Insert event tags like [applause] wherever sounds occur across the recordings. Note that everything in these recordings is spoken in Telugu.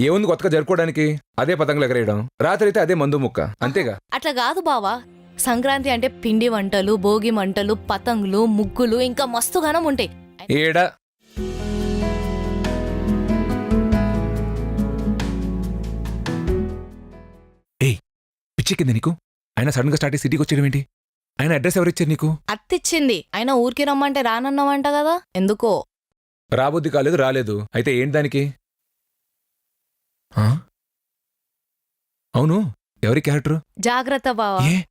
ఏముంది కొత్తగా జరుపుకోవడానికి? అదే పతంగులు ఎగరేయడం. రాత్రి అయితే అదే మందు ముక్క. అంతేగా? అట్లా కాదు బావా. సంక్రాంతి అంటే పిండి వంటలు భోగి మంటలు పతంగులు ముగ్గులు ఇంకా మస్తు ఘనం ఉంటాయి. ఏడా? ఏయ్ నీకు? ఆయన సడన్గా స్టార్ట్ అయ్యి సిటీకి వచ్చేయడం ఏంటి? ఆయన అడ్రస్ ఎవరు ఇచ్చారు నీకు? అత్తిచ్చింది. అయినా ఊరికి రమ్మంటే రానన్నావంట కదా? ఎందుకో? రాబుద్ది కాలేదు రాలేదు. అయితే ఏంటి దానికి? ఆ? అవును. ఎవరి క్యారెక్టర్? జాగ్రత్త బావా. ఏ?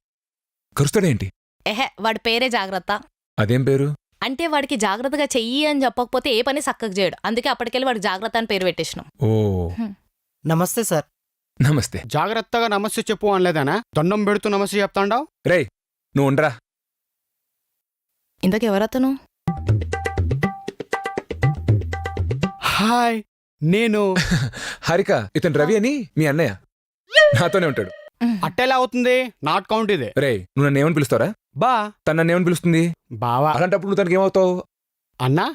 కరుస్తాడేంటి? ఎహె వాడి పేరే జాగ్రత్త. అదేం పేరు? అంటే వాడికి జాగ్రత్తగా చెయ్యి అని చెప్పకపోతే ఏ పని సక్కగా చేయడు. అందుకే అప్పటికెళ్ళి వాడికి జాగ్రత్త అని పేరు పెట్టేసినాం. ఓ. నమస్తే సార్. నమస్తే. జాగ్రత్తగా నమస్తే చెప్పు అనలేదానా? దండం పెడుతూ నమస్తే చెప్తాండావు? రేయ్ నువ్వు ఉండరా. ఇంతకెవరతను హాయ్. నేను [laughs] హారిక ఇతను రవి అని మీ అన్నయ్య. నాతోనే ఉంటాడు. అట్టెలా అవుతుంది? నాట్ కౌంట్ ఇదే. రేయ్ నువ్వు నన్ను ఏమని పిలుస్తారా బా. తను నన్ను ఏమని పిలుస్తుంది? బావా. అలాంటప్పుడు నువ్వు తనకి ఏమవుతావు? అన్నా?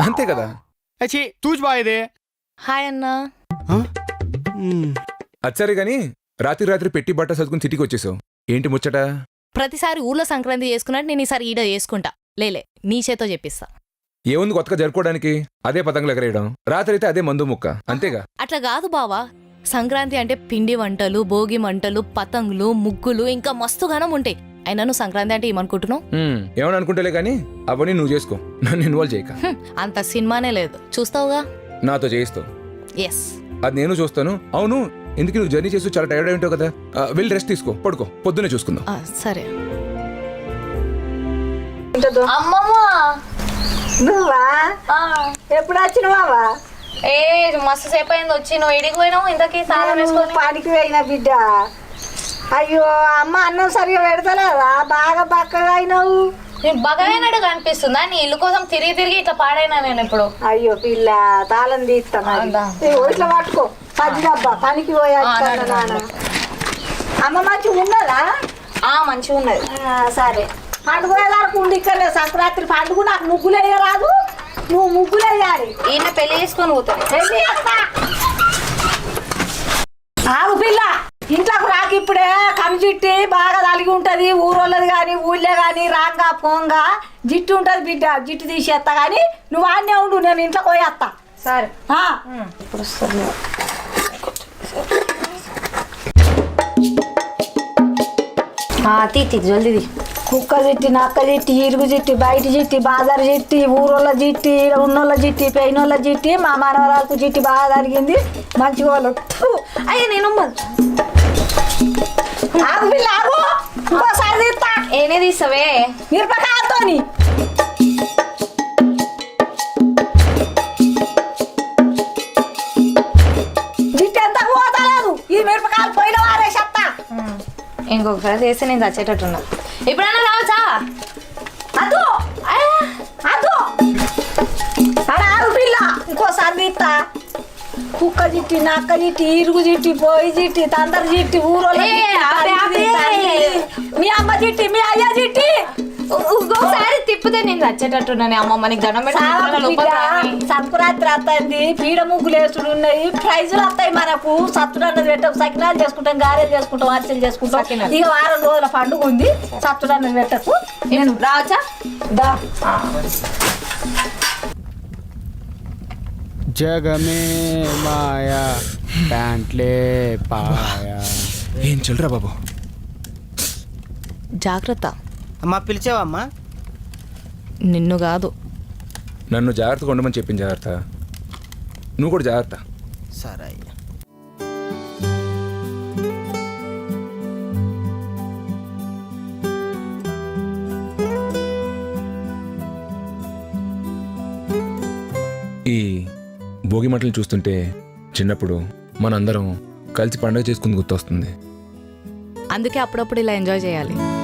అంతే కదా. అచ్చి తూజ్ బా ఇదే. హాయ్ అన్నా. మ్మ్. అది సరే గాని రాత్రి రాత్రి పెట్టి బట్ట చదువుకుని సిటీకి వచ్చేసావు. ఏంటి ముచ్చట? ప్రతిసారి ఊర్లో సంక్రాంతి చేసుకున్నట్టు నేను ఈసారి ఈడ చేసుకుంటా. లేలే నీ చేతో చెప్పిస్తా. ఏముంది కొత్తగా జరుపుకోవడానికి? అదే పతంగులు ఎగరేయడం. రాత్రి అయితే అదే మందు ముక్క. అంతేగా? అట్లా కాదు బావా. సంక్రాంతి అంటే పిండి వంటలు భోగి మంటలు పతంగులు ముగ్గులు ఇంకా మస్తు ఘనం ఉంటాయి. అయినా నువ్వు సంక్రాంతి అంటే ఏమనుకుంటున్నావు? హ్మ్, ఏమని అనుకుంటలే గాని అవన్నీ నువ్వు చేసుకో. నన్ను ఇన్వాల్వ్ చేయక. హ్మ్, అంత సినిమానే లేదు. చూస్తావుగా? నాతో చేయిస్తావు. ఎస్. అది నేను చూస్తాను. అవును ఎందుకు నువ్వు జర్నీ చేస్తూ చాలా టైర్డ్ అయి ఉంటావు కదా? ఆ, వెళ్ళి రెస్ట్ తీసుకో. పడుకో. పొద్దున్నే చూసుకుందాం. సరే. అమ్మమ్మ! నువ్వా? ఎప్పుడు వచ్చినవావా? ఏ మస్తు సేపు అయింది వచ్చి నువ్వు ఎడికి పోయినావు? ఇంతకీ సాధన వేసుకొని? పనికి పోయిన బిడ్డ. అయ్యో అమ్మ అన్నం సరిగా పెడతలేదా? బాగా బక్కగా అయినావు. నేను బగైనట్టు కనిపిస్తుందా? నీ ఇల్లు కోసం తిరిగి తిరిగి ఇట్లా పాడైనా నేను ఇప్పుడు. అయ్యో పిల్ల తాళం తీస్తాను? ఇట్లా పట్టుకో. పది డబ్బా పనికి పోయా అమ్మ మంచి ఉన్నదా? ఆ మంచిగా ఉన్నది సరే. పండుగ వరకు ఉండి ఇక్కడ సంక్రాంతి పండుగ నాకు ముగ్గులు రాదు నువ్వు ముగ్గులు వేయాలి ఈయన పెళ్ళి చేసుకొని పోతాను వస్తా. ఆగు పిల్ల. ఇంట్లోకి రాక ఇప్పుడే. కమిజిట్టి బాగా తలిగి ఉంటది. ఊరోళ్ళది కానీ ఊళ్ళో కానీ రాంగా పోంగా. జిట్టు ఉంటది బిడ్డ. జిట్టు తీసేస్తా కానీ నువ్వు ఆడనే ఉండు నేను ఇంట్లోకి పోయేస్తా. సరే. ఇప్పుడు తీ తీ జల్దీ తీ. కుక్క జిట్టి నక్క జిట్టి ఇరుగు జిట్టి బయట జిట్టి బాజారు జిట్టి ఊరోళ్ళ జిట్టి ఈడ ఉన్నోళ్ళ జిట్టి పెయినోళ్ళ జిట్టి మా మనవరాలకు జిట్టి బాగా తరిగింది మంచిగా వాళ్ళు అయ్యా నేను ఆగు పిల్ల ఆగు. ఇంకోసారి తీస్తా. ఏనే తీస్తావే? మిరపకాయలతోని. జిట్టు ఎంత పోతలేదు. ఈ మిరపకాయలు పోయిన వారే చెత్త. ఇంకొకసారి చేస్తే నేను చచ్చేటట్టున్నా. ఇప్పుడన్నా రావచ్చా అదు అదు అడ పిల్ల ఇంకోసారి తీస్తా కుక్క జిట్టి నక్క జిట్టి ఇరుగు జిట్టి పోయి జిట్టి తందర జిట్టి ఊరోళ్ళ. మీ అమ్మ జిట్టి మీ అయ్య జిట్టి తిప్పితే నేను చచ్చేటట్టున్నాను అమ్మమ్మ నీకు దండం. పెట్టి సంక్రాంతి వస్తుంది పీడ ముగ్గులు వేసుడు ఉన్నాయి. ప్రైజులు వస్తాయి మనకు. సత్తుడన్నది పెట్టాం సకినాలు చేసుకుంటాం గారెలు చేసుకుంటాం అరిసెలు చేసుకుంటాం. ఇక వారం రోజుల పండుగ ఉంది. సత్తుడన్నది పెట్టకు. నేను రావచ్చా? దా. జగమే మాయా ప్యాంట్లే పాయా. ఏం చెల్లరా బాబు? జాగ్రత్త. అమ్మా పిలిచావమ్మా? నిన్ను కాదు. నన్ను జాగ్రత్తగా ఉండమని చెప్పింది జాగ్రత్త. నువ్వు కూడా జాగ్రత్త. సరే అయ్యా. ఈ భోగి మంటలు చూస్తుంటే చిన్నప్పుడు మనందరం కలిసి పండుగ చేసుకుని గుర్తొస్తుంది. అందుకే అప్పుడప్పుడు ఇలా ఎంజాయ్ చేయాలి.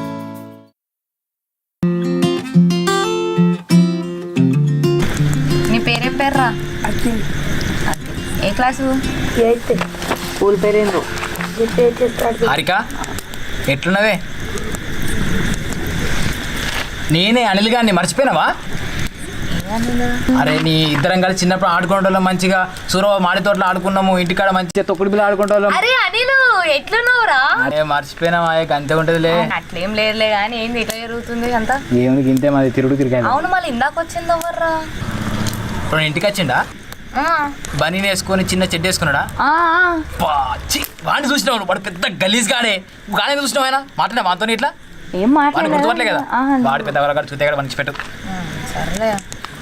క్లాసు? స్కూల్ పేరేందో హారిక ఎట్లున్నవే? నేనే అనిల్ గారిని మర్చిపోయినావా? అరే నీ ఇద్దరం కలిసి చిన్నప్పుడు ఆడుకుంటాం మంచిగా. సూరవ మాడి తోటలో ఆడుకున్నాము ఇంటికాడ మంచిగా తొక్కుడు బిల్ల ఆడుకుంటాం అరే అనిలు ఎట్లున్నావురా? అరే మర్చిపోయినా మా అంతే ఉంటదిలే. అట్లేం లేదులే కానీ ఏంది ఇట్లా జరుగుతుంది అంతా? ఏముంది ఇంతే మాది తిరుగు తిరిగాను. అవును మళ్ళీ ఇందాక వచ్చింది ఎవర్రా? ఇప్పుడు ఇంటికి వచ్చిండా? బనీ వేసుకొని చిన్న చెడ్డ వేసుకున్నాడా? వాడిని చూసినావు వాడు పెద్ద గలీజ్ గాడే గానే చూసినావు ఆయన? మాట్లాడే మాతో ఇట్లా? ఏం గుర్తుపట్టలే కదా. వాడి పెద్ద చూతే మంచి పెట్టు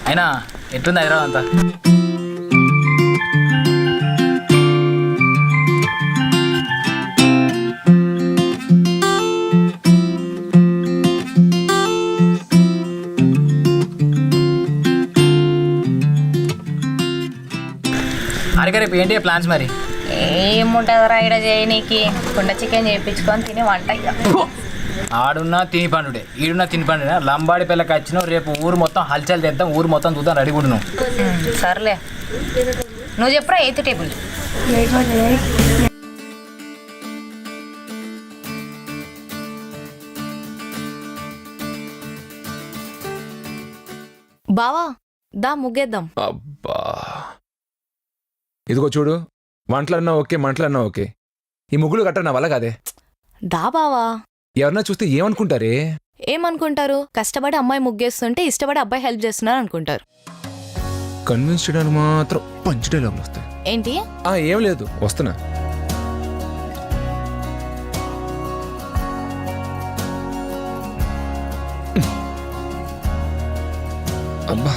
అయినా ఎట్లుంది హైదరాబాద్ అంతా? రేపు ఏంటి ప్లాన్స్ మరి? ఏముంటుందిరా ఇక్కడ చేయనీకి. కుండ చికెన్ చేయించుకొని తిని వంట ఆడున్నా తిని పండుడే ఈడున్నా తిని పండుడే. లంబాడి పిల్లకి వచ్చినావు రేపు ఊరు మొత్తం హల్చల్ తెద్దాం ఊరు మొత్తం చూద్దాం రెడీ కూడా సర్లే. నువ్వు చెప్పురా ఎయిత్ టేబుల్. బావా దా ముగ్గేద్దాం. అబ్బా. ఇదిగో చూడు వంటలన్నా ఓకే మంటలన్నా ఓకే. ఈ ముగ్గులు కట్ట నా వల్ల కాదే. దా బావా. ఎవరన్నా చూస్తే ఏమనుకుంటారే? ఏమనుకుంటారు? కష్టపడి అమ్మాయి ముగ్గేస్తుంటే ఇష్టపడి అబ్బాయి హెల్ప్ చేస్తున్నారు అనుకుంటారు. కన్విన్స్ చేయడానికి మాత్రం పంచ్ డైలాగులు వస్తాయి. ఏంటి? ఆ ఏం లేదు వస్తున్నా. అబ్బా.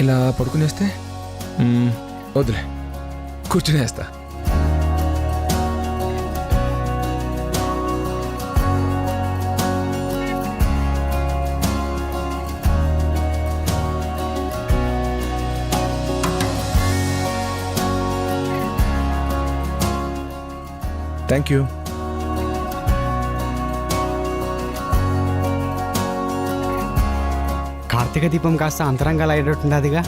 ఇలా పడుకునేస్తే మ్మ్, వద్దులే కూర్చునేస్తా థ్యాంక్ యూ కార్తీక దీపం కాస్త అంతరంగాలు అయ్యేటట్టుంది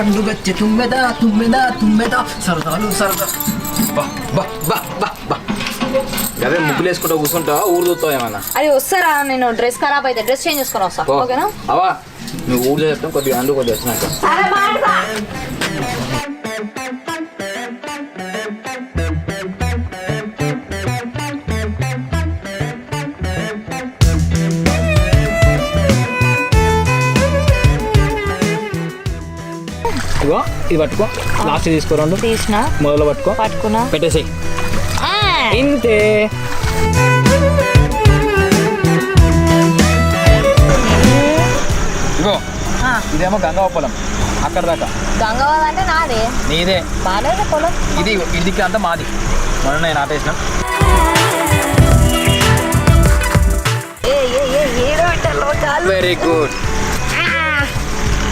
అదిగా సంక్రాంతి పండుగ తుమ్మెదా తుమ్మెదా తుమ్మెదా. సరదాలు సరదా. బా బా బా బా బా. అదే ముగ్గులు వేసుకుంటా కూర్చుంటా ఊరు చూస్తావు ఏమన్నా? అది వస్తారా? నేను డ్రెస్ ఖరాబ్ అయితే డ్రెస్ చేంజ్ చేసుకొని వస్తా. ఓకేనా? అవా నువ్వు ఊరు చెప్తాం కొద్దిగా అందు కొద్దిగా వచ్చినాక. ఇగో ఇది పట్టుకో. లాస్ట్ తీసుకో రెండు. తీసిన. మొదలు పట్టుకో. పట్టుకున్నా. పెట్టేసేయి. ఇంతే. ఇగో. ఇదేమో గంగా పొలం అక్కడ దాకా. గంగవాద అంటే నాదే. నీదే. బాగాలేదు పొలం. ఇది ఇదికి అంతా మాది. మొన్న నేను ఆపేసిన. వెరీ గుడ్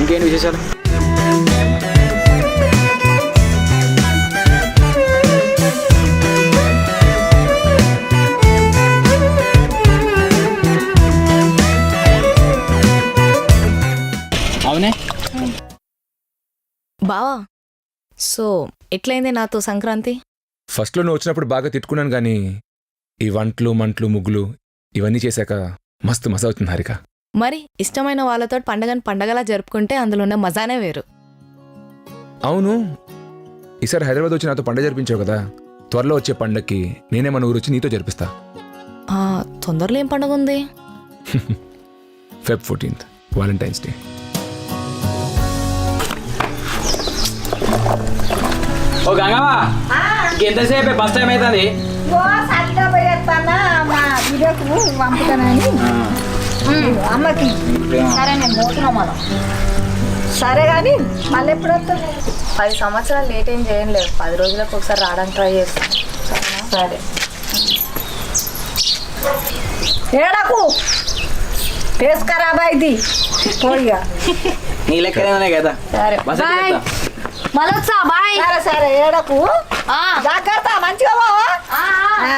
ఇంకేంటి విశేషాలు? సో ఎట్లయింది నాతో సంక్రాంతి? ఫస్ట్లో నువ్వు వచ్చినప్పుడు బాగా తిట్టుకున్నాను కానీ ఈ వంటలు మంటలు ముగ్గులు ఇవన్నీ చేశాక మస్తు మజా అవుతుంది హారిక. మరి ఇష్టమైన వాళ్ళతో పండగను పండగలా జరుపుకుంటే అందులో ఉన్న మజానే వేరు. అవును. ఈసారి హైదరాబాద్ వచ్చి నాతో పండుగ జరిపించావు కదా. త్వరలో వచ్చే పండగకి నేనే మన ఊరు వచ్చి నీతో జరిపిస్తా. ఆ, తొందరలో ఏం పండగ ఉంది [laughs] ఫెబ్ ఫోర్టీన్త్ వాలంటైన్స్ డే. ఓ గంగవ్వ ఎంతసేపు బస్ టైం అవుతుంది మా వీడియోకు పంపుతానని. అమ్మకి. సరే నేను పోతున్నా మనం సరే కానీ మళ్ళీ ఎప్పుడు వస్తావు? పది సంవత్సరాలు లేట్ ఏం చేయలేదు పది రోజులకు ఒకసారి రావడానికి ట్రై చేస్తాను సరే. ఏడకు? టేస్ట్ ఖరాబ్ అయింది. పోయిగా నీ లెక్కనే కదా. సరే. మళ్ళొచ్చా? బాయ్. సరే సరే ఏడకు. జాగ్రత్త మంచిగా బావా